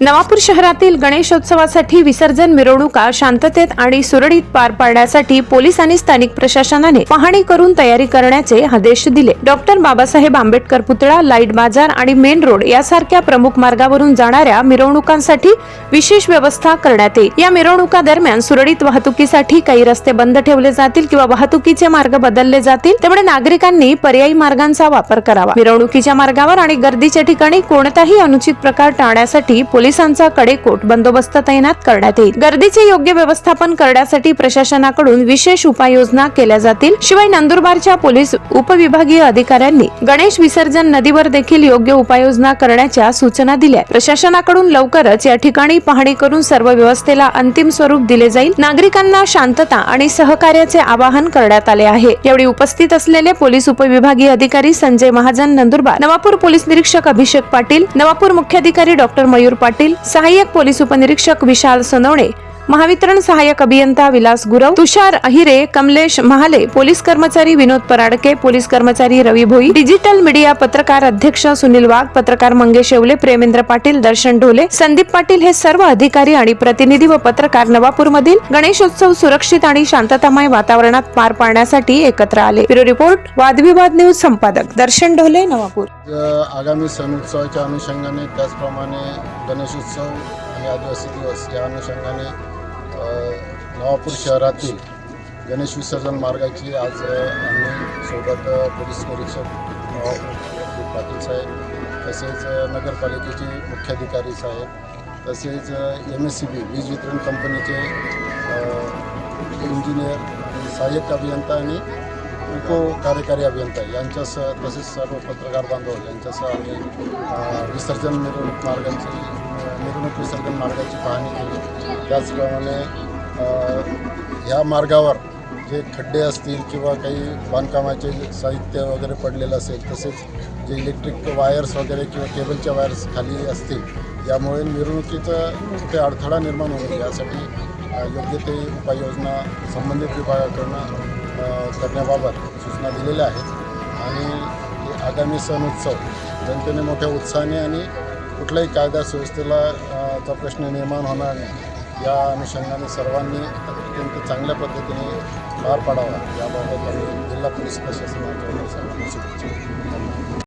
नवापूर शहरातील गणेशोत्सवासाठी विसर्जन मिरवणुका शांततेत आणि सुरळीत पार पाडण्यासाठी पोलीस आणि स्थानिक प्रशासनाने पाहणी करून तयारी करण्याचे आदेश दिले. डॉक्टर बाबासाहेब आंबेडकर पुतळा लाइट बाजार आणि मेन रोड यासारख्या प्रमुख मार्गावरून जाणाऱ्या मिरवणुकांसाठी विशेष व्यवस्था करण्यात येईल. या मिरवणुका दरम्यान सुरळीत वाहतुकीसाठी काही रस्ते बंद ठेवले जातील किंवा वाहतुकीचे मार्ग बदलले जातील. त्यामुळे नागरिकांनी पर्यायी मार्गांचा वापर करावा. मिरवणुकीच्या मार्गावर आणि गर्दीच्या ठिकाणी कोणताही अनुचित प्रकार टाळण्यासाठी पोलिसांचा कडेकोट बंदोबस्त तैनात करण्यात येईल. गर्दीचे योग्य व्यवस्थापन करण्यासाठी प्रशासनाकडून विशेष उपाययोजना केल्या जातील. शिवाय नंदुरबारच्या पोलीस उपविभागीय अधिकाऱ्यांनी गणेश विसर्जन नदीवर देखील योग्य उपाययोजना करण्याच्या सूचना दिल्या प्रशासनाकडून लवकरच या ठिकाणी पाहणी करून सर्व व्यवस्थेला अंतिम स्वरूप दिले जाईल. नागरिकांना शांतता आणि सहकार्याचे आवाहन करण्यात आले आहे. यावेळी उपस्थित असलेले पोलीस उपविभागीय अधिकारी संजय महाजन नंदुरबार नवापूर पोलीस निरीक्षक अभिषेक पाटील नवापूर मुख्याधिकारी डॉक्टर मयूर पाटील पाटील सहाय्यक पोलीस उपनिरीक्षक विशाल सोनवणे महावितरण सहाय्यक अभियंता विलास गुरव तुषार अहिरे कमलेश महाले पोलीस कर्मचारी विनोद पराडके पोलीस कर्मचारी रवी भोई डिजिटल मीडिया पत्रकार अध्यक्ष सुनील वाघ पत्रकार मंगेश येवले प्रेमेंद्र पाटील दर्शन ढोले संदीप पाटील हे सर्व अधिकारी आणि प्रतिनिधी व पत्रकार नवापूरमधील गणेशोत्सव सुरक्षित आणि शांततामय वातावरणात पार पाडण्यासाठी एकत्र आले. ब्युरो रिपोर्ट वादविवाद न्यूज संपादक दर्शन ढोले नवापूर. आगामी सण उत्सवाच्या अनुषंगाने त्याचप्रमाणे गणेशोत्सव आणि आदिवासी दिवस या अनुषंगाने नवापूर शहरातील गणेश विसर्जन मार्गाची आज आम्ही सोबत पोलीस निरीक्षक नवापूर पाटील साहेब तसेच नगरपालिकेचे मुख्याधिकारी साहेब तसेच एम एस सी बी वीज वितरण कंपनीचे इंजिनियर सहाय्यक अभियंता आणि उप कार्यकारी अभियंता यांच्यासह तसेच सर्व पत्रकार बांधव यांच्यासह आम्ही विसर्जन मिरवणूक मार्गाची मिरवणूक विसर्जन मार्गाची पाहणी केली. त्याचप्रमाणे ह्या मार्गावर जे खड्डे असतील किंवा काही बांधकामाचे साहित्य वगैरे पडलेलं असेल तसेच जे इलेक्ट्रिक वायर्स वगैरे किंवा केबलच्या वायर्स खाली असतील यामुळे मिरवणुकीचा कुठे अडथळा निर्माण होईल यासाठी योग्य ते उपाययोजना संबंधित विभागाकडून करण्याबाबत सूचना दिलेल्या आहेत. आणि आगामी सण उत्सव जनतेने मोठ्या उत्साहाने आणि कुठल्याही कायदा सुव्यवस्थेला चा प्रश्न निर्माण होणार नाही. या अनुषंगाने सर्वांनी अत्यंत चांगल्या पद्धतीने पार पाडावा. याबाबत आम्ही जिल्हा पोलीस प्रशासनाच्या सर्वांना शुभेच्छा